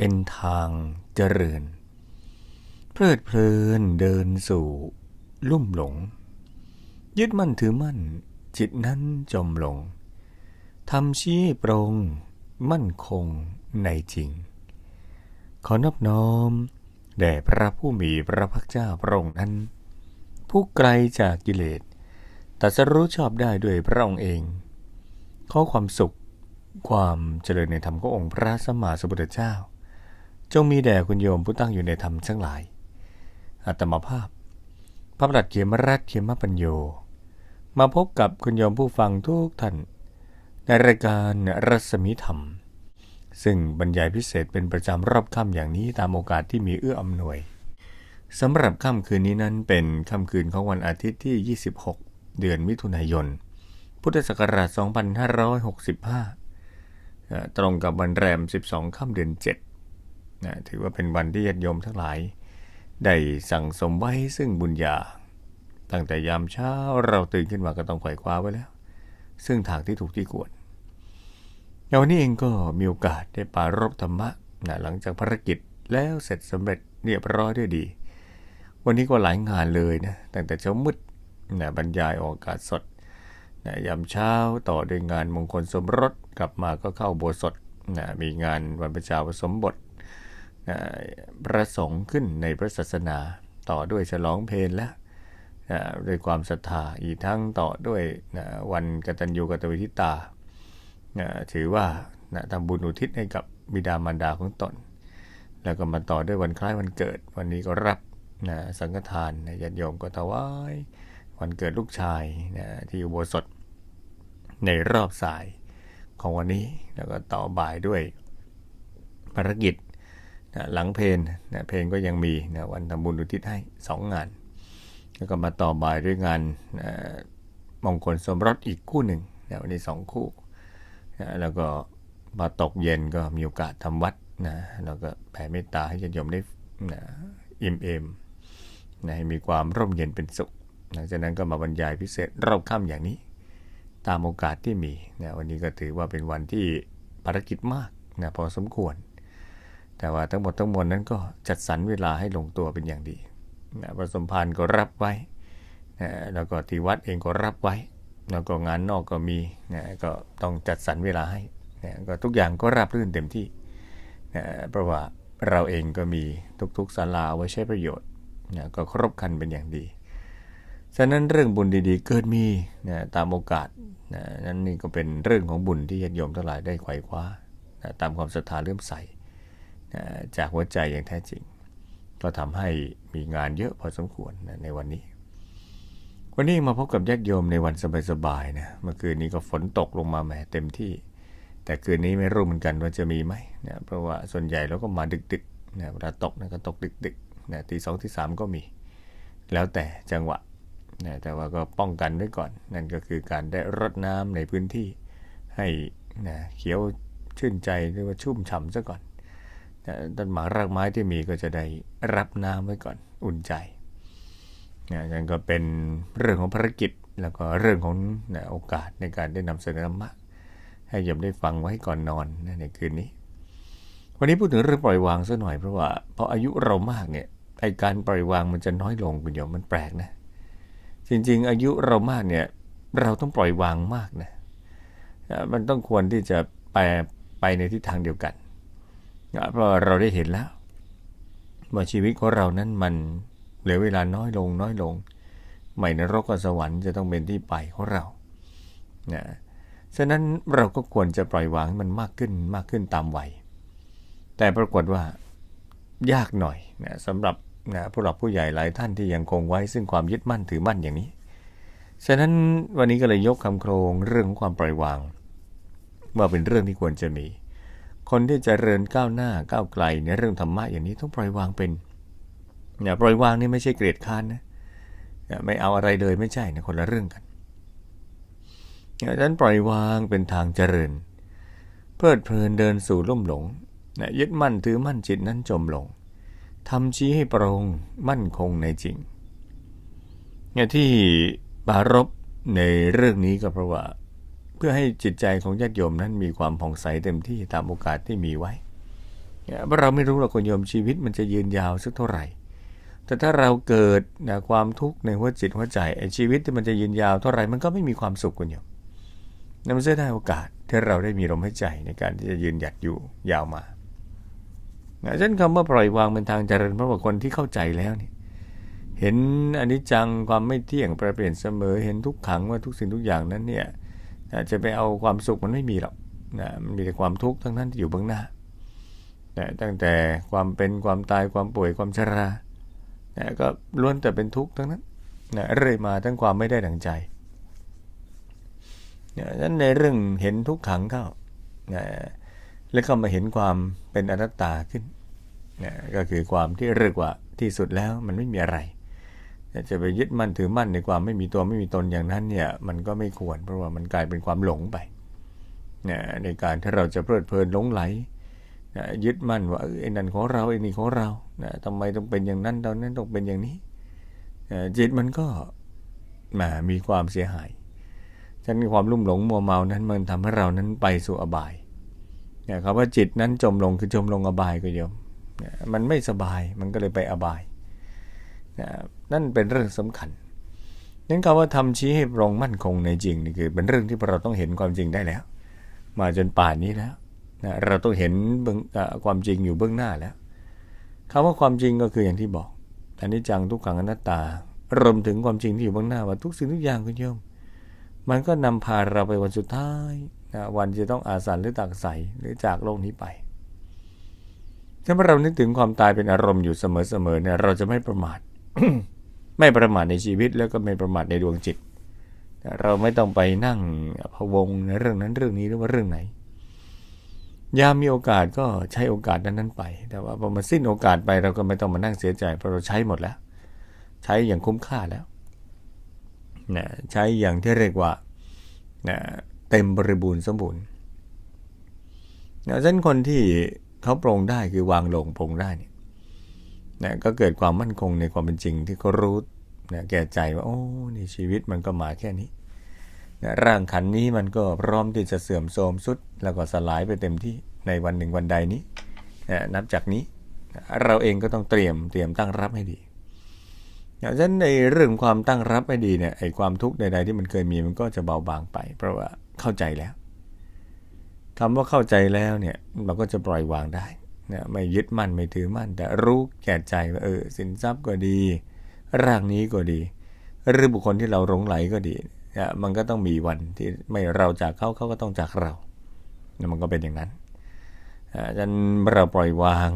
เป็นทางเจริญ เพลิดเพลินเดินสู่ลุ่มหลง ยึดมั่นถือมั่น จิตนั้นจมลงทำชี้ปรงมั่นคงในจริง ขอนอบน้อมแด่พระผู้มีพระภาคเจ้าพระองค์นั้น ผู้ไกลจากกิเลสตัสรู้ชอบได้ด้วยพระองค์เอง ข้อความสุขความเจริญในธรรมขององค์พระสัมมาสัมพุทธเจ้า จงมีแด่คุณโยมผู้ตั้งอยู่ในธรรมทั้งหลาย อัตมาภาพ พระประดัดเขียมรัตเขียมปัญโย มาพบกับคุณโยมผู้ฟังทุกท่าน ในรายการรัศมีธรรม ซึ่งบรรยายพิเศษเป็นประจำรอบค่ำอย่างนี้ตามโอกาสที่มีเอื้ออำนวยสำหรับค่ำคืนนี้นั้นเป็นค่ำคืนของวันอาทิตย์ที่ 26 เดือนมิถุนายน พุทธศักราช 2565นะตรงกับวันแรม 12 ค่ำเดือน 7 นะถือว่าเป็นวันที่ญาติโยมทั้งหลาย ได้สั่งสมไว้ซึ่งบุญญา ตั้งแต่ยามเช้าเราตื่นขึ้นมาก็ต้องไขว่คว้าไว้แล้ว ซึ่งทางที่ถูกที่ควรในวันนี้เองก็มีโอกาสได้ปรารบธรรมะนะหลังจากภารกิจแล้วเสร็จสำเร็จเรียบร้อยด้วยดี วันนี้ก็หลายงานเลยนะตั้งแต่เช้ามืดนะบรรยายออกอากาศสดนะยามเช้าต่อด้วยงานมงคลสมรสกลับมาก็เข้าโบสถ์นะมีงานวันประชาสมบท นะพระสงฆ์ขึ้นในพระศาสนา ต่อด้วยฉลองเพลและด้วยความศรัทธาอีกทั้งต่อด้วยวันกตัญญูกตเวทิตา ถือว่าทำบุญอุทิศให้กับบิดามารดาของตน แล้วก็มาต่อด้วยวันคล้ายวันเกิด วันนี้ก็รับสังฆทานญาติโยมก็ถวายวันเกิดลูกชายที่อุโบสถในรอบสายของวันนี้แล้วก็ต่อบ่ายด้วยภารกิจ นะหลังเพนนะเพนก็ยังมีนะวันทำบุญอุทิศให้สองงาน แล้วก็มาต่อบ่ายด้วยงานนะมงคลสมรสอีกคู่หนึ่งนะวันนี้สองคู่นะแล้วก็มาตกเย็นก็มีโอกาสทำวัดนะแล้วก็แผ่เมตตาให้ญาติโยมได้นะอิ่มเอมนะให้มีความร่มเย็นเป็นสุข หลังจากนั้นก็มาบรรยายพิเศษรอบค่ำอย่างนี้ ตามโอกาสที่มีนะวันนี้ก็ถือว่าเป็นวันที่ภารกิจมากนะพอสมควร แต่ว่าทั้งหมดทั้งมวลนั้นก็จัดสรรเวลาให้ลงตัวเป็นอย่างดีนะประสมพันธ์ก็รับไว้นะแล้วก็ที่วัดเองก็รับไว้ แล้วก็งานนอกก็มีนะก็ต้องจัดสรรเวลาให้นะก็ทุกอย่างก็ราบรื่นเต็มที่นะเพราะว่าเราเองก็มีทุกๆศาลาไว้ใช้ประโยชน์นะก็ครบครันเป็นอย่างดี ฉะนั้นเรื่องบุญดีๆ เกิดมีนะตามโอกาสนะนั่นนี่ก็เป็นเรื่องของบุญที่ญาติโยมทั้งหลายได้ไขว่คว้านะตามความศรัทธาเลื่อมใส จากหัวใจอย่างแท้จริง ก็ทำให้มีงานเยอะพอสมควรนะในวันนี้ วันนี้มาพบกับญาติโยมในวันสบายๆนะเมื่อคืนนี้ก็ฝนตกลงมาแหมเต็มที่ แต่คืนนี้ไม่รู้เหมือนกันว่าจะมีไหมนะเพราะว่าส่วนใหญ่เราก็มาดึกๆนะเวลาตกนะก็ตกดึกๆนะตีสองตีสามก็มี แล้วแต่จังหวะนะแต่ว่าก็ป้องกันไว้ก่อน นั่นก็คือการได้รดน้ำในพื้นที่ให้นะเขียวชื่นใจหรือว่าชุ่มฉ่ำซะก่อน ต้นหมากรากไม้ที่มีก็จะได้รับน้ำไว้ก่อนอุ่นใจนะนั่นก็เป็นเรื่องของภารกิจแล้วก็เรื่องของนะโอกาสในการได้นำเสนอธรรมะให้โยมได้ฟังไว้ก่อนนอนนะในคืนนี้ วันนี้พูดถึงเรื่องปล่อยวางซะหน่อยเพราะว่าพออายุเรามากเนี่ยไอการปล่อยวางมันจะน้อยลงคุณโยมมันแปลกนะ จริง ๆ อายุเรามากเนี่ยเราต้องปล่อยวางมากนะมันต้องควรที่จะไปไปในทิศทางเดียวกัน เพราะเราได้เห็นแล้วว่าชีวิตของเรานั้นมันเหลือเวลาน้อยลงน้อยลงไม่นรกกับสวรรค์จะต้องเป็นที่ไปของเรานะฉะนั้นเราก็ควรจะปล่อยวางมันมากขึ้นมากขึ้นตามวัย แต่ปรากฏว่ายากหน่อยนะสำหรับนะผู้หลักผู้ใหญ่หลายท่านที่ยังคงไว้ซึ่งความยึดมั่นถือมั่นอย่างนี้ ฉะนั้นวันนี้ก็เลยยกคำโครงเรื่องของความปล่อยวางว่าเป็นเรื่องที่ควรจะมี คนที่จเจริญก้าวหน้าก้าวไกลในเรื่องธรรมะอย่างนี้ต้องปล่อยวางเป็นเนี่ยปล่อยวางนี่ไม่ใช่เกลียดค้านนะไม่เอาอะไรเลยไม่ใช่นะคนละเรื่องกันฉะนั้นปล่อยวางเป็นทางเจริญ เพลิดเพลินเดินสู่ล่มหลงนะยึดมั่นถือมั่นจิตนั้นจมลงทำชี้ให้ปรงมั่นคงในจริงเนี่ยที่บารบในเรื่องนี้ก็เพราะว่า เพื่อให้จิตใจของญาติโยมนั้นมีความผ่องใสเต็มที่ตามโอกาสที่มีไว้เพราะเราไม่รู้หรอกคุณโยมชีวิตมันจะยืนยาวสักเท่าไหร่ แต่ถ้าเราเกิดนะความทุกข์ในหัวจิตหัวใจไอ้ชีวิตที่มันจะยืนยาวเท่าไหร่มันก็ไม่มีความสุขคุณโยมนั่นไม่ใช่ได้โอกาสที่เราได้มีลมหายใจในการที่จะยืนหยัดอยู่ยาวมาเช่นคำว่าปล่อยวางเป็นทางเจริญเพราะว่าคนที่เข้าใจแล้วนี่เห็นอนิจจังความไม่เที่ยงแปรเปลี่ยนเสมอเห็นทุกขังว่าทุกสิ่งทุกอย่างนั้นเนี่ย จะไปเอาความสุขมันไม่มีหรอกนะมันมีแต่ความทุกข์ทั้งนั้นที่อยู่เบื้องหน้านะตั้งแต่ความเป็นความตายความป่วยความชรานะก็ล้วนแต่เป็นทุกข์ทั้งนั้นนะเรื่อยมาทั้งความไม่ได้ดังใจนะนั้นในเรื่องเห็นทุกขังเข้านะแล้วก็มาเห็นความเป็นอนัตตาขึ้นนะก็คือความที่เรียกว่าที่สุดแล้วมันไม่มีอะไร จะไปยึดมั่นถือมั่นในความไม่มีตัวไม่มีตนอย่างนั้นเนี่ยมันก็ไม่ควรเพราะว่ามันกลายเป็นความหลงไปนะในการที่เราจะเพลิดเพลินหลงไหลนะยึดมั่นว่าไอ้นั่นของเราไอ้นี่ของเรานะทำไมต้องเป็นอย่างนั้นตอนนั้นต้องเป็นอย่างนี้นะจิตมันก็มามีความเสียหายฉันความลุ่มหลงมัวเมานั้นมันทำให้เรานั้นไปสู่อบายเนี่ยคำว่าจิตนั้นจมลงคือจมลงอบายก็ยมมันไม่สบายมันก็เลยไปอบาย นั่นเป็นเรื่องสำคัญนั้นคำว่าทำชี้ให้ตรงมั่นคงในจริงนี่คือเป็นเรื่องที่เราต้องเห็นความจริงได้แล้ว มาจนป่านนี้แล้วนะเราต้องเห็นความจริงอยู่เบื้องหน้าแล้วคำว่าความจริงก็คืออย่างที่บอกอันนี้จังทุกขังอนัตตารวมถึงความจริงที่อยู่เบื้องหน้าว่าทุกสิ่งทุกอย่างคุณโยม มันก็นำพาเราไปวันสุดท้ายนะวันจะต้องอาสันหรือตักใสหรือจากโลกนี้ไปถ้าเรานึกถึงความตายเป็นอารมณ์อยู่เสมอๆเนี่ยเราจะไม่ประมาท ไม่ประมาทในชีวิตแล้วก็ไม่ประมาทในดวงจิต เราไม่ต้องไปนั่งพะวงในเรื่องนั้นเรื่องนี้หรือว่าเรื่องไหน ยามมีโอกาสก็ใช้โอกาสนั้นๆไป แต่ว่าพอมาสิ้นโอกาสไปเราก็ไม่ต้องมานั่งเสียใจเพราะเราใช้หมดแล้ว ใช้อย่างคุ้มค่าแล้วนะใช้อย่างที่เรียกว่านะเต็มบริบูรณ์สมบูรณ์นะเช่นคนที่เขาปรงได้คือวางลงปรงได้เนี่ย นะก็เกิดความมั่นคงในความเป็นจริงที่เขารู้นะแก่ใจว่าโอ้นี่ชีวิตมันก็มาแค่นี้นะร่างขันนี้มันก็พร้อมที่จะเสื่อมโทรมสุด แล้วก็สลายไปเต็มที่ในวันหนึ่งวันใดนี้นะนับจากนี้นะเราเองก็ต้องเตรียมเตรียมตั้งรับให้ดีอย่างเช่นในเรื่องความตั้งรับให้ดีเนี่ยไอ้ความทุกข์ใดๆที่มันเคยมีมันก็จะเบาบางไป เพราะว่าเข้าใจแล้วคำว่าเข้าใจแล้วเนี่ยเราก็จะปล่อยวางได้ นะไม่ยึดมั่นไม่ถือมั่น แต่รู้แก่ใจว่าเออสินทรัพย์ก็ดีร่างนี้ก็ดี หรือบุคคลที่เราหลงไหลก็ดีนะมันก็ต้องมีวันที่ไม่เราจากเขาเขาก็ต้องจากเรานะมันก็เป็นอย่างนั้นอาจารย์เราปล่อยวาง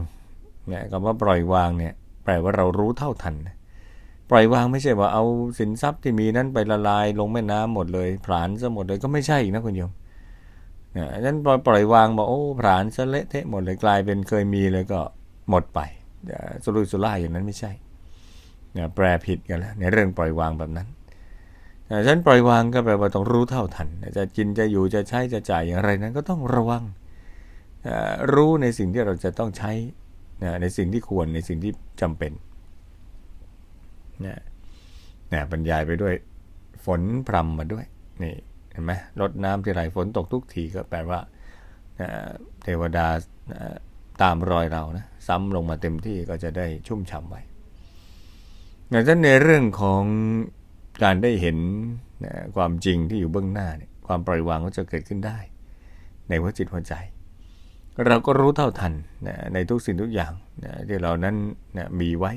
เนี่ยคำว่าปล่อยวางเนี่ยแปลว่าเรารู้เท่าทัน ปล่อยวางไม่ใช่ว่าเอาสินทรัพย์ที่มีนั้นไปละลายลงแม่น้ำหมดเลยผลาญซะหมดเลยก็ไม่ใช่อีกนะคุณโยม นะนั้นปล่อยปล่อยวางบอกโอ้ผานซะเละเทะหมดเลยกลายเป็นเคยมีเลยก็หมดไปสุรุ่ยสุร่ายอย่างนั้นไม่ใช่นะแปลผิดกันแล้วในเรื่องปล่อยวางแบบนั้นฉันปล่อยวางก็แปลว่าต้องรู้เท่าทัน จะกินจะอยู่จะใช้จะจ่ายอย่างไรนั้นก็ต้องระวัง รู้ในสิ่งที่เราจะต้องใช้ ในสิ่งที่ควรในสิ่งที่จำเป็นนะนะบรรยายไปด้วย ฝนพรำมาด้วยนี่ เห็นไหมรดน้ำที่ไหลฝนตกทุกทีก็แปลว่าเทวดาตามรอยเรานะซ้ำลงมาเต็มที่ก็จะได้ชุ่มฉ่ำไว้อย่างเช่นในเรื่องของการได้เห็นความจริงที่อยู่เบื้องหน้าเนี่ยความปล่อยวางก็จะเกิดขึ้นได้ ในหัวจิตหัวใจ เราก็รู้เท่าทันในทุกสิ่งทุกอย่างที่เรานั้นมีไว้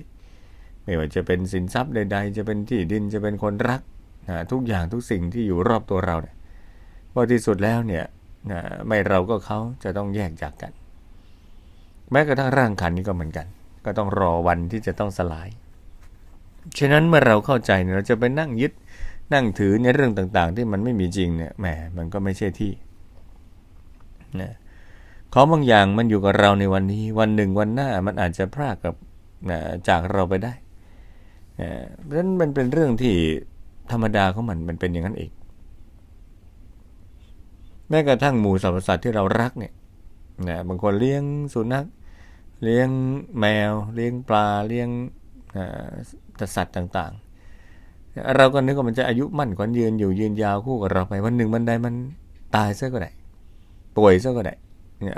ไม่ว่าจะเป็นสินทรัพย์ใด ๆ จะเป็นที่ดินจะเป็นคนรัก นะทุกอย่างทุกสิ่งที่อยู่รอบตัวเราเนี่ยว่าที่สุดแล้วเนี่ยนะไม่เราก็เขาจะต้องแยกจากกัน แม้กระทั่งร่างขันนี้ก็เหมือนกัน ก็ต้องรอวันที่จะต้องสลาย ฉะนั้นเมื่อเราเข้าใจเราจะไปนั่งยึดนั่งถือในเรื่องต่างๆ ที่มันไม่มีจริงเนี่ยแหมมันก็ไม่ใช่ที่นะของบางอย่างมันอยู่กับเราในวันนี้ วันหนึ่งวันหน้ามันอาจจะพรากกับนะจากเราไปได้นะเพราะฉะนั้นมันเป็นเรื่องที่ ธรรมดาของมันมันเป็นอย่างนั้นเอง แม้กระทั่งหมูสรรพสัตว์ที่เรารักเนี่ยนะบางคนเลี้ยงสุนัขเลี้ยงแมว เลี้ยงปลาเลี้ยงสัตว์ต่างๆ เราก็นึกว่ามันจะอายุมั่นขวัญยืนอยู่ยืนยาวคู่กับเราไปวันหนึ่งมันได้มันตายซะก็ได้ป่วยซะก็ได้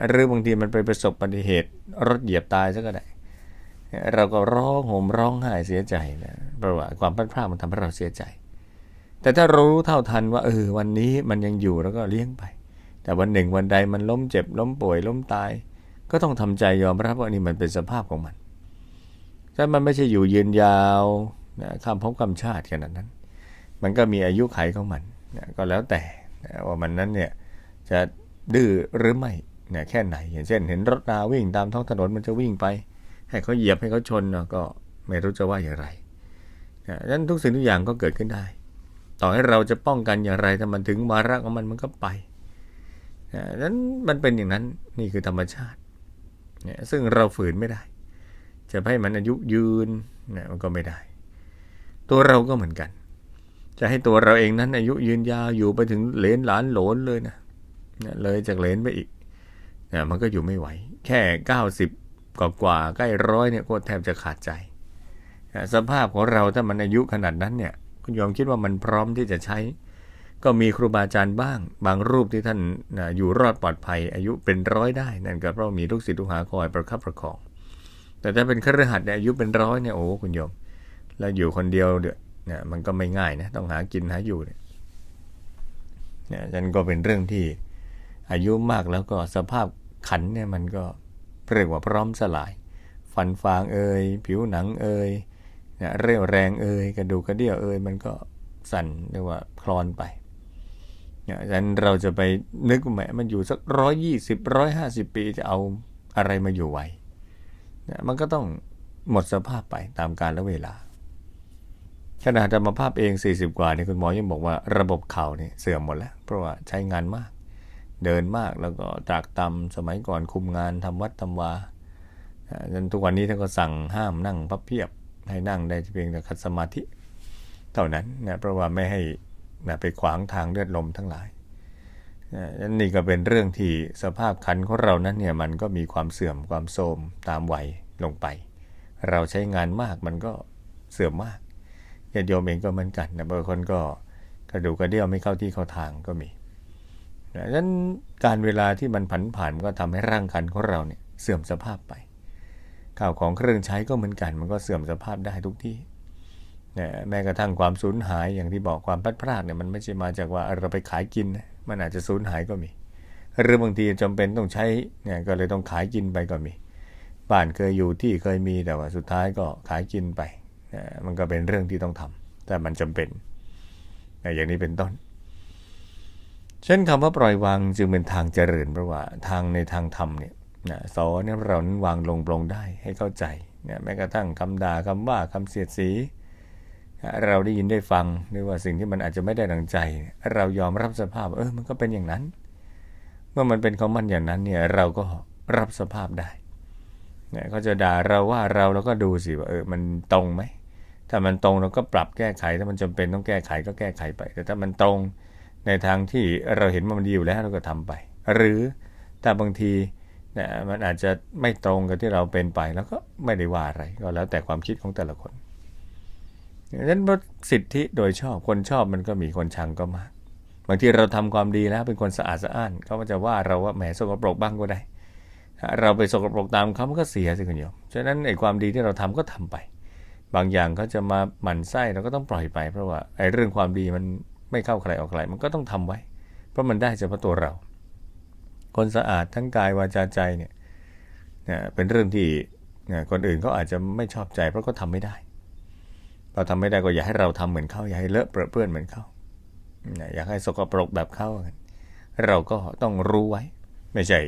หรือบางทีมันไปประสบอุบัติเหตุรถเหยียบตายซะก็ได้เราก็ร้องห่มร้องไห้เสียใจนะเพราะว่าความพลาดพลาดมันทำให้เราเสียใจ แต่ถ้าเรารู้เท่าทันว่าเออวันนี้มันยังอยู่แล้วก็เลี้ยงไป แต่วันหนึ่งวันใดมันล้มเจ็บ ล้มป่วยล้มตาย ก็ต้องทำใจยอมรับว่านี่มันเป็นสภาพของมันถ้ามันไม่ใช่อยู่ยืนยาวนะข้ามภพข้ามชาติขนาดนั้น มันก็มีอายุไขของมันนะก็แล้วแต่นะว่ามันนั้นเนี่ยจะดื้อหรือไม่นะแค่ไหน อย่างเช่น เห็นรถนาวิ่งตามท้องถนนมันจะวิ่งไป ให้เขาเหยียบให้เขาชนเนาะก็ไม่รู้จะว่าอย่างไรนะดังนั้นทุกสิ่งทุกอย่างก็เกิดขึ้นได้ ต่อให้เราจะป้องกันอย่างไรถ้ามันถึงวาระของมันมันก็ไปนะดังนั้นมันเป็นอย่างนั้นนี่คือธรรมชาตินะซึ่งเราฝืนไม่ได้ จะให้มันอายุยืนนะมันก็ไม่ได้ ตัวเราก็เหมือนกัน จะให้ตัวเราเองนั้นอายุยืนยาวอยู่ไปถึงเหลนหลานโหลนเลยนะนะเลยจากเหลนไปอีกนะมันก็อยู่ไม่ไหว แค่ 90กว่ากว่าใกล้ร้อยเนี่ยก็แทบจะขาดใจนะสภาพของเราถ้ามันอายุขนาดนั้นเนี่ย คุณยอมคิดว่ามันพร้อมที่จะใช้ ก็มีครูบาอาจารย์บ้าง บางรูปที่ท่านอยู่รอดปลอดภัย อายุเป็นร้อยได้นั่นก็เพราะมีลูกศิษย์ลูกหาคอยประคับประคอง แต่ถ้าเป็นคฤหัสถ์เนี่ยอายุเป็นร้อยเนี่ยโอ้คุณโยม แล้วอยู่คนเดียวเดี๋ยเนี่ยมันก็ไม่ง่ายนะต้องหากินหาอยู่เนี่ยนี่ยฉันก็เป็นเรื่องที่อายุมากแล้วก็สภาพขันเนี่ยมันก็เรียกว่าพร้อมสลาย ฟันฟางเอ่ยผิวหนังเอ่ย นี่ยเรี่ยวแรงเอ่ยกระดูกกระเดี่ยวเอ่ยมันก็สั่นเรียกว่าคลอนไปเนี่ยฉะนั้นเราจะไปนึกแหมมันอยู่สักร้อยยี่สิบร้อยห้าสิบปีจะเอาอะไรมาอยู่ไหวนี่ยมันก็ต้องหมดสภาพไปตามกาลและเวลาขนาดธรรมภาพเอง 40 กว่าเนี่ยคุณหมอยังบอกว่าระบบเข่าเนี่ยเสื่อมหมดแล้ว เพราะว่าใช้งานมาก เดินมากแล้วก็ตรากตำสมัยก่อนคุมงานทำวัดทำวาอ่าจนทุกวันนี้ท่านก็สั่งห้ามนั่งพับเพียบ ให้นั่งได้เพียงแต่คัดสมาธิเท่านั้นนะเพราะว่าไม่ให้นะไปขวางทางเลือดลมทั้งหลายนั่นนี่ก็เป็นเรื่องที่สภาพขันของเรานั้นเนี่ยมันก็มีความเสื่อมความโทรมตามวัยลงไป เราใช้งานมากมันก็เสื่อมมากญาติโยมเองก็เหมือนกันนะบางคนก็กระดูกกระเดี่ยวไม่เข้าที่เข้าทางก็มีดังนั้นการเวลาที่มันผันผ่านมันก็ทำให้ร่างกายของเราเนี่ยเสื่อมสภาพไป ข้าวของเครื่องใช้ก็เหมือนกัน มันก็เสื่อมสภาพได้ทุกที่นะแม้กระทั่งความสูญหายอย่างที่บอกความพลัดพรากเนี่ยมันไม่ใช่มาจากว่าเราไปขายกินนะมันอาจจะสูญหายก็มี หรือบางทีจำเป็นต้องใช้เนี่ยก็เลยต้องขายกินไปก็มี บ้านเคยอยู่ที่เคยมีแต่ว่าสุดท้ายก็ขายกินไปนะมันก็เป็นเรื่องที่ต้องทำแต่มันจำเป็นนะอย่างนี้เป็นต้น เช่นคำว่าปล่อยวางจึงเป็นทางเจริญเพราะว่าทางในทางธรรมเนี่ย นะสอนให้เรานั้นวางลงปลงได้ให้เข้าใจนะแม้กระทั่งคำด่าคำว่าคำเสียดสีนะเราได้ยินได้ฟังหรือว่าสิ่งที่มันอาจจะไม่ได้ดังใจ เรายอมรับสภาพเออมันก็เป็นอย่างนั้น เมื่อมันเป็นของมันอย่างนั้นเนี่ยเราก็รับสภาพได้เนี่ยเขาจะด่าเราว่าเราเราก็ดูสิว่าเออมันตรงไหมถ้ามันตรงเราก็ปรับแก้ไขถ้ามันจำเป็นต้องแก้ไขก็แก้ไขไป แต่ถ้ามันตรงในทางที่เราเห็นว่ามันดีอยู่แล้วเราก็ทำไป หรือถ้าบางที นี่ยมันอาจจะไม่ตรงกับที่เราเป็นไปแล้วก็ไม่ได้ว่าอะไร ก็แล้วแต่ความคิดของแต่ละคนดังนั้นสิทธิโดยชอบคนชอบมันก็มีคนชังก็มากบางทีเราทำความดีแล้วเป็นคนสะอาดสะอ้านเขาก็จะว่าเราว่าแหมสกปรกบ้างก็ได้ เราไปสกปรกตามเขามันก็เสียสิคุณโยมฉะนั้นไอ้ความดีที่เราทำก็ทำไป บางอย่างเขาจะมาหมั่นไส้เราก็ต้องปล่อยไป เพราะว่าไอ้เรื่องความดีมันไม่เข้าใครออกใครมันก็ต้องทำไว้ เพราะมันได้เฉพาะตัวเรา คนสะอาดทั้งกายวาจาใจเนี่ยเนี่ยเป็นเรื่องที่คนอื่นเขาอาจจะไม่ชอบใจเพราะก็ทำไม่ได้ เราทำไม่ได้ก็อย่าให้เราทำเหมือนเขาอย่าให้เลอะเปื้อนเหมือนเขาเนี่ยอยากให้สกปรกแบบเขาเราก็ต้องรู้ไว้ ไม่ใช่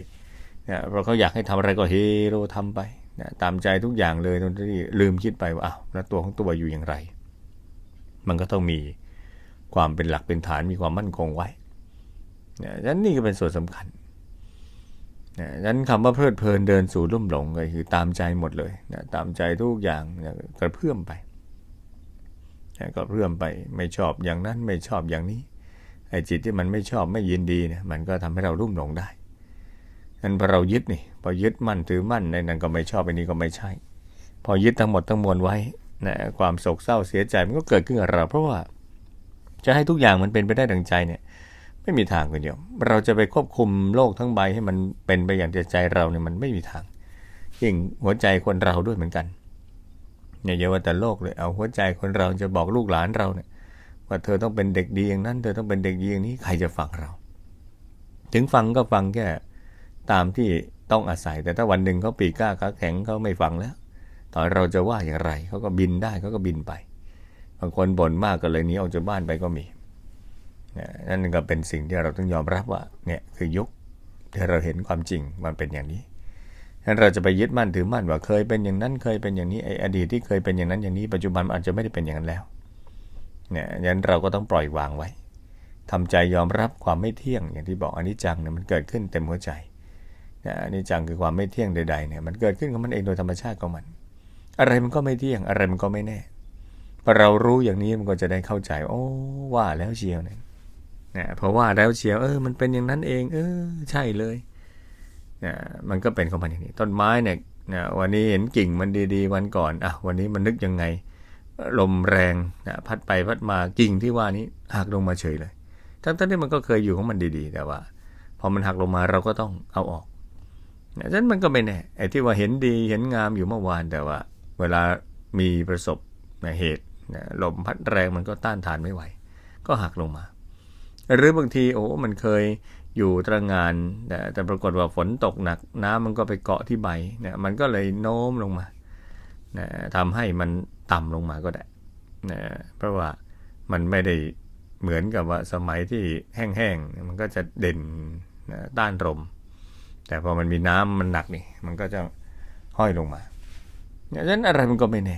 เนี่ยเพราะเขาอยากให้ทำอะไรก็เฮโรทำไปนะตามใจทุกอย่างเลยโดยที่ลืมคิดไปว่าอ้าวแล้วตัวของตัวอยู่อย่างไร มันก็ต้องมีความเป็นหลักเป็นฐานมีความมั่นคงไว้นะฉะนั้นนี่ก็เป็นส่วนสำคัญ นะนั้นคำว่าเพลิดเพลินเดินสู่ลุ่มหลงก็คือตามใจหมดเลยนะตามใจทุกอย่างนะกระเพื่อมไปนะก็เพื่อมไปไม่ชอบอย่างนั้นไม่ชอบอย่างนี้ไอ้จิตที่มันไม่ชอบไม่ยินดีเนี่ยมันก็ทำให้เราลุ่มหลงได้นั้นพอเรายึดนี่พอยึดมั่นถือมั่นในนั้นก็ไม่ชอบอันนี้ก็ไม่ใช่ พอยึดทั้งหมดทั้งมวลไว้นะความโศกเศร้าเสียใจมันก็เกิดขึ้นกับเรา เพราะว่าจะให้ทุกอย่างมันเป็นไปได้ดังใจเนี่ย ไม่มีทางคุณโยมเราจะไปควบคุมโลกทั้งใบให้มันเป็นไปอย่างใจเราเนี่ยมันไม่มีทางยิ่งหัวใจคนเราด้วยเหมือนกันเนี่ยอย่าว่าแต่โลกเลยเอาหัวใจคนเราจะบอกลูกหลานเราเนี่ย ว่าเธอต้องเป็นเด็กดีอย่างนั้น เธอต้องเป็นเด็กดีอย่างนี้ใครจะฟังเรา ถึงฟังก็ฟังแค่ตามที่ต้องอาศัย แต่ถ้าวันหนึ่งเขาปีกล้าขาแข็งเขาไม่ฟังแล้วตอนเราจะว่าอย่างไรเขาก็บินได้เขาก็บินไปบางคนบ่นมากก็เลยหนีออกจากบ้านไปก็มี นั่นก็เป็นสิ่งที่เราต้องยอมรับว่าเนี่ยคือยุคที่เราเห็นความจริงมันเป็นอย่างนี้นั้นเราจะไปยึดมั่นถือมั่นว่าเคยเป็นอย่างนั้นเคยเป็นอย่างนี้ไอ้อดีตที่เคยเป็นอย่างนั้นอย่างนี้ปัจจุบันอาจจะไม่ได้เป็นอย่างนั้นแล้วเนี่ยยันเราก็ต้องปล่อยวางไว้ทำใจยอมรับความไม่เที่ยงอย่างที่บอกอนิจจังเนี่ยมันเกิดขึ้นเต็มหัวใจนะอนิจจังคือความไม่เที่ยงใดๆเนี่ยมันเกิดขึ้นของมันเองโดยธรรมชาติของมัน อะไรมันก็ไม่เที่ยงอะไรมันก็ไม่แน่พอเรารู้อย่างนี้มันก็จะได้เข้าใจ โอ้ว่าแล้วเชียวเนี่ย นะเพราะว่าแล้วเชียวเออมันเป็นอย่างนั้นเอง เออ ใช่เลยนะมันก็เป็นของมันอย่างนี้ ต้นไม้เนี่ยนะวันนี้เห็นกิ่งมันดีๆ วันก่อนอะวันนี้มันนึกยังไง ลมแรงนะพัดไปพัดมากิ่งที่ว่านี้หักลงมาเฉยเลยทั้งๆที่มันก็เคยอยู่ของมันดีๆ แต่ว่า พอมันหักลงมาเราก็ต้องเอาออกนะฉะนั้นมันก็ไม่แน่ไอ้ที่ว่าเห็นดีเห็นงามอยู่เมื่อวานแต่ว่า เวลามีประสบนะเหตุนะลมพัดแรงมันก็ต้านทานไม่ไหว ก็หักลงมา หรือบางทีโอ้มันเคยอยู่ตระงานแต่ปรากฏว่าฝนตกหนัก น้ำมันก็ไปเกาะที่ใบเนี่ยมันก็เลยโน้มลงมาทำให้มันต่ำลงมาก็ได้นะเพราะว่ามันไม่ได้เหมือนกับว่าสมัยที่แห้งๆมันก็จะเด่นนะต้านลมแต่พอมันมีน้ำมันหนักนี่มันก็จะห้อยลงมาดังนั้นอะไรมันก็ไม่แน่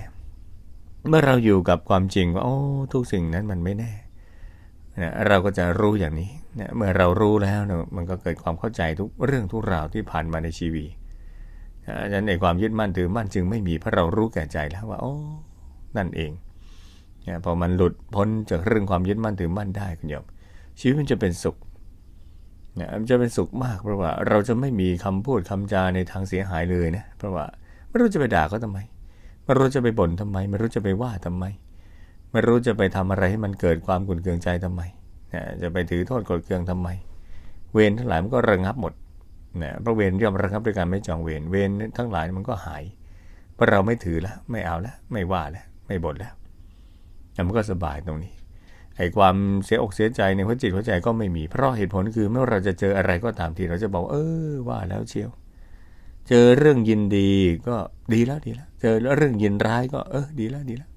เมื่อเราอยู่กับความจริงว่าโอ้ทุกสิ่งนั้นมันไม่แน่ นะเราก็จะรู้อย่างนี้นะเมื่อเรารู้แล้วนะมันก็เกิดความเข้าใจทุกเรื่องทุกราวที่ผ่านมาในชีวิตดังนั้นในความยึดมั่นถือมั่นจึงไม่มีเพราะเรารู้แก่ใจแล้วว่าโอ้นั่นเองนะพอมันหลุดพ้นจากเรื่องความยึดมั่นถือมั่นได้คุณโยมชีวิตมันจะเป็นสุขนะมันจะเป็นสุขมากเพราะว่าเราจะไม่มีคำพูดคำจาในทางเสียหายเลยนะเพราะว่าไม่รู้จะไปด่าเขาทำไมไม่รู้จะไปบ่นทำไม ไม่รู้จะไปว่าทำไม ไม่รู้จะไปทำอะไรให้มันเกิดความกุนเคืองใจทำไมจะไปถือโทษกดเคืองทำไม เวรทั้งหลายมันก็ระงับหมดนะเพราะเวรย่อมระงับด้วยการไม่จองเวรเวรทั้งหลายมันก็หายเพราะเราไม่ถือแล้วไม่เอาแล้วไม่ว่าแล้วไม่บ่นแล้วมันก็สบายตรงนี้ไอ้ความเสียอกเสียใจในหัวจิตหัวใจก็ไม่มี เพราะเหตุผลคือเมื่อเราจะเจออะไรก็ตามทีเราจะบอกเออว่าแล้วเชียว เจอเรื่องยินดีก็ดีแล้วดีแล้ว เจอเรื่องยินร้ายก็เออดีแล้วดีแล้ว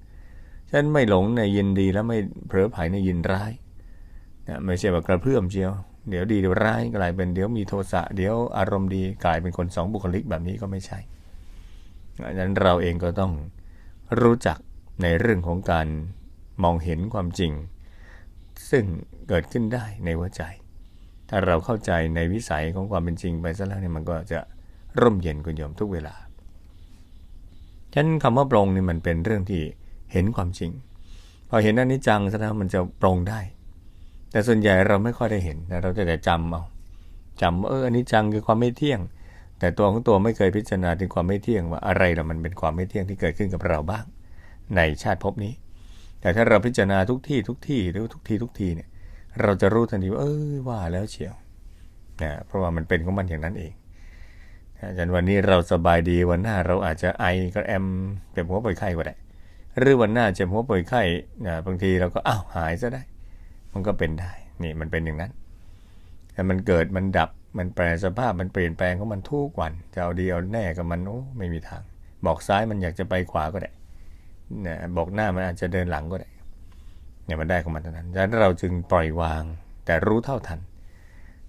ฉันไม่หลงในยินดีแล้วไม่เผลอไผในยินร้ายนะไม่ใช่ว่ากระเพื่อมเชียว เดี๋ยวดีเดี๋ยวร้ายกลายเป็นเดี๋ยวมีโทสะเดี๋ยวอารมณ์ดีกลายเป็นคนสองบุคลิกแบบนี้ก็ไม่ใช่ดังนั้นเราเองก็ต้องรู้จักในเรื่องของการมองเห็นความจริง ซึ่งเกิดขึ้นได้ในหัวใจ ถ้าเราเข้าใจในวิสัยของความเป็นจริงไปซะแล้วเนี่ยมันก็จะร่มเย็นคุณโยมทุกเวลาฉะนั้นคำว่าปรงนี่มันเป็นเรื่องที่ เห็นความจริง พอเห็นอนิจจังซะแล้วมันจะปรงได้ แต่ส่วนใหญ่เราไม่ค่อยได้เห็นเราจะแต่จำเอาจำเอออันนี้จังคือความไม่เที่ยง แต่ตัวของตัวไม่เคยพิจารณาถึงความไม่เที่ยงว่าอะไรเรามันเป็นความไม่เที่ยงที่เกิดขึ้นกับเราบ้าง ในชาติภพนี้ แต่ถ้าเราพิจารณาทุกที่ทุกที่หรือทุกทีทุกทีเนี่ยเราจะรู้ทันทีว่าเออว่าแล้วเชียวนะเพราะว่ามันเป็นของมันอย่างนั้นเองอาจารย์วันนี้เราสบายดีวันหน้าเราอาจจะไอกระแอมเจ็บหัวป่วยไข้ก็ได้ หรือวันหน้าเจ็บหัวป่วยไข้นะบางทีเราก็อ้าวหายซะได้ มันก็เป็นได้ นี่มันเป็นอย่างนั้น แต่มันเกิดมันดับมันแปลสภาพมันเปลี่ยนแปลงของมันทุกวันจะเอาดีเอาแน่กับมันโอ้ไม่มีทาง บอกซ้ายมันอยากจะไปขวาก็ได้นะบอกหน้ามันอาจจะเดินหลังก็ได้เนี่ยมันได้ของมันเท่านั้นดังนั้นเราจึงปล่อยวางแต่รู้เท่าทัน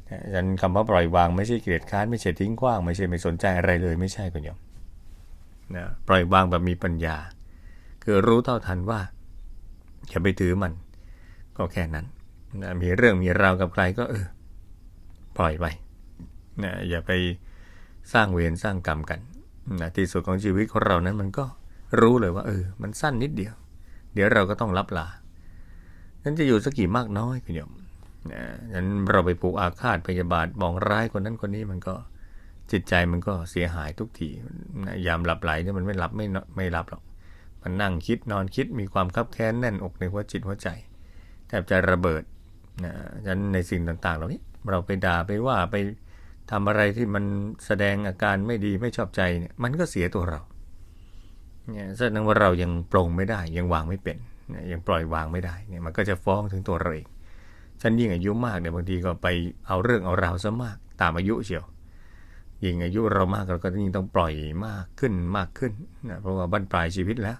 ดังนั้นคำว่าปล่อยวางไม่ใช่เกลียดค้านไม่ใช่ทิ้งขว้าง ไม่ใช่ไม่สนใจอะไรเลยไม่ใช่คุณโยมนะปล่อยวางแบบมีปัญญา คือรู้เท่าทันว่าอย่าไปถือมัน ก็แค่นั้นนะมีเรื่องมีราวกับใครก็เออปล่อยไปนะอย่าไปสร้างเวรสร้างกรรมกันนะที่สุดของชีวิตของเรานั้นมันก็รู้เลยว่าเออ มันสั้นนิดเดียว เดี๋ยวเราก็ต้องรับลานั้นจะอยู่สักกี่มากน้อยคุณโยมนะนั้นเราไปปลูกอาฆาตพยาบาทมองร้ายคนนั้นคนนี้มันก็จิตใจมันก็เสียหายทุกทีนะยามหลับไหลเนี่ยมันไม่หลับไม่ไม่หลับหรอก มันนั่งคิดนอนคิดมีความคับแค้นแน่นอกในหัวจิตหัวใจแทบจะระเบิดนะฉะนั้นในสิ่งต่างๆ เหล่านี้เราไปด่าไปว่าไปทำอะไรที่มันแสดงอาการไม่ดีไม่ชอบใจเนี่ยมันก็เสียตัวเราเนี่ยแสดงว่าเรายังปรงไม่ได้ ยังวางไม่เป็นนะยังปล่อยวางไม่ได้เนี่ยมันก็จะฟ้องถึงตัวเราเองฉันยิ่งอายุมากเนี่ยบางทีก็ไปเอาเรื่องเอาราวซะมากตามอายุเชียวยิ่งอายุเรามากเราก็ยิ่งต้องปล่อยมากขึ้นมากขึ้นนะเพราะว่าบั้นปลายชีวิตแล้ว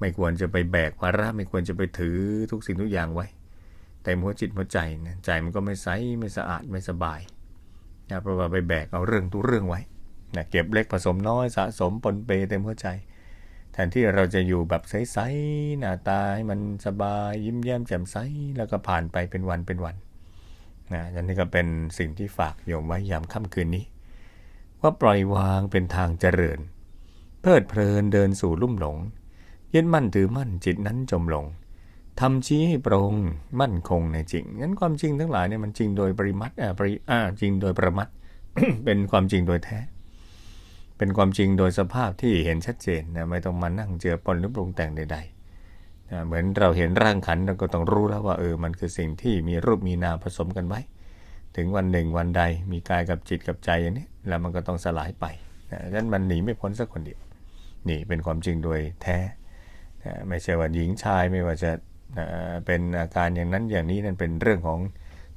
ไม่ควรจะไปแบกภาระไม่ควรจะไปถือทุกสิ่งทุกอย่างไว้แต่หัวจิตหัวใจนะใจมันก็ไม่ใสไม่สะอาดไม่สบายนะเพราะว่าไปแบกเอาเรื่องทุกเรื่องไว้นะเก็บเล็กผสมน้อยสะสมปนเปเต็มหัวใจ แทนที่เราจะอยู่แบบใสๆหน้าตาให้มันสบายยิ้มแย้มแจ่มใสแล้วก็ผ่านไปเป็นวันเป็นวันนะอันนี้ก็เป็นสิ่งที่ฝากโยมไว้ยามค่ำคืนนี้ ว่าปล่อยวางเป็นทางเจริญ เพลิดเพลินเดินสู่ลุ่มหลง ยึดมั่นถือมั่นจิตนั้นจมลงทำชี้ให้ปรงมั่นคงในจริงงั้นความจริงทั้งหลายเนี่ยมันจริงโดยปริมัติอ่าปริอ่าจริงโดยประมัดเป็นความจริงโดยแท้ เป็นความจริงโดยสภาพที่เห็นชัดเจนนะไม่ต้องมานั่งเจือปนหรือปรุงแต่งใดๆนะเหมือนเราเห็นร่างขันเราก็ต้องรู้แล้วว่าเออมันคือสิ่งที่มีรูปมีนามผสมกันไว้ ถึงวันหนึ่งวันใดมีกายกับจิตกับใจอย่างนี้แล้วมันก็ต้องสลายไปนะฉะนั้นมันหนีไม่พ้นสักคนเดียวนี่เป็นความจริงโดยแท้ นะไม่ใช่ว่าหญิงชายไม่ว่าจะนะเป็นอาการอย่างนั้นอย่างนี้นั่นเป็นเรื่องของ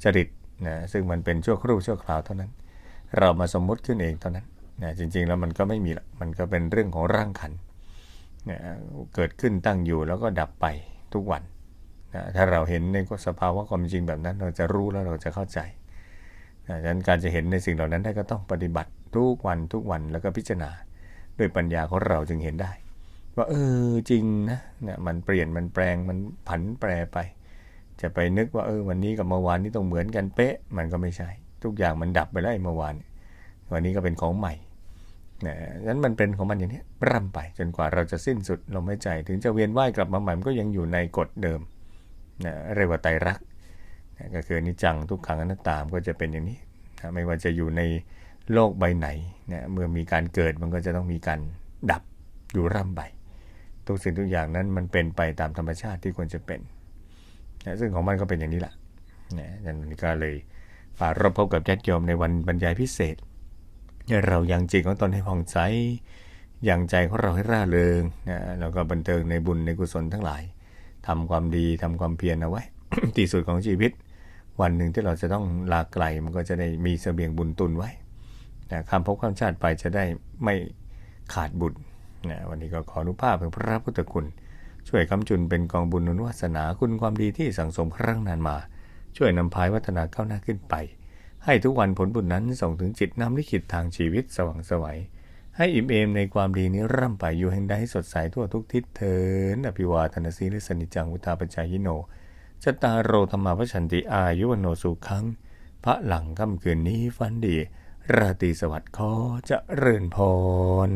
จริตนะซึ่งมันเป็นชั่วครู่ชั่วคราวเท่านั้น เรามาสมมุติขึ้นเองเท่านั้นนะจริงๆแล้วมันก็ไม่มีละมันก็เป็นเรื่องของร่างขันนะเกิดขึ้นตั้งอยู่แล้วก็ดับไปทุกวันนะถ้าเราเห็นในสภาวะความจริงแบบนั้น เราจะรู้แล้วเราจะเข้าใจนะฉะนั้นการจะเห็นในสิ่งเหล่านั้นได้ก็ต้องปฏิบัติทุกวันทุกวันแล้วก็พิจารณาด้วยปัญญาของเราจึงเห็นได้ ว่าเออจริงนะเนี่ยมันเปลี่ยนมันแปลงมันผันแปรไป จะไปนึกว่าเออวันนี้กับเมื่อวานนี้ต้องเหมือนกันเป๊ะ มันก็ไม่ใช่ ทุกอย่างมันดับไปแล้วไอ้เมื่อวาน วันนี้ก็เป็นของใหม่นะนั้นมันเป็นของมันอย่างนี้ร่ำไปจนกว่าเราจะสิ้นสุดลมหายใจถึงจะเวียนว่ายกลับมาใหม่มันก็ยังอยู่ในกฎเดิมนะเรียกว่าไตรักนะก็คือนิจจังทุกขังอนัตตามก็จะเป็นอย่างนี้นะไม่ว่าจะอยู่ในโลกใบไหนนะเมื่อมีการเกิดมันก็จะต้องมีการดับอยู่ร่ำไป ทุกสิ่งทุกอย่างนั้นมันเป็นไปตามธรรมชาติที่ควรจะเป็นนะซึ่งของมันก็เป็นอย่างนี้แหละนะดังนั้นก็เลยปากรบพบกับญาติโยมในวันบรรยายพิเศษ เรายังจิตของตนให้ผ่องใสยังใจของเราให้ร่าเริงนะแล้วก็บันเทิงในบุญในกุศลทั้งหลายทำความดีทำความเพียรเอาไว้ที่สุดของชีวิต วันหนึ่งที่เราจะต้องลาไกลมันก็จะได้มีเสบียงบุญตุนไว้นะคำพบข้ามชาติไปจะได้ไม่ขาดบุญ นะวันนี้ก็ขออนุภาพเป็นพระพุทธคุณ ช่วยคำจุนเป็นกองบุญนุนวาสนาคุณความดีที่สังสมครั้งนานมา ช่วยนำพายวัฒนาก้าวหน้าขึ้นไป ให้ทุกวันผลบุญนั้นส่งถึงจิตนำลิขิตทางชีวิตสว่างไสวัยให้อิ่มเอมในความดีนี้ร่ำไปอยู่แห่งใดสดใสทั่วทุกทิศเถินอภิวาทนาสีลิสนิจังวุตาปจายโนจตารโรธรรมาพชันติอายุวโนสุขังพระหลังค่ำคืนนี้ฝันดี ราตรีสวัสดิ์ขอจะเริญพร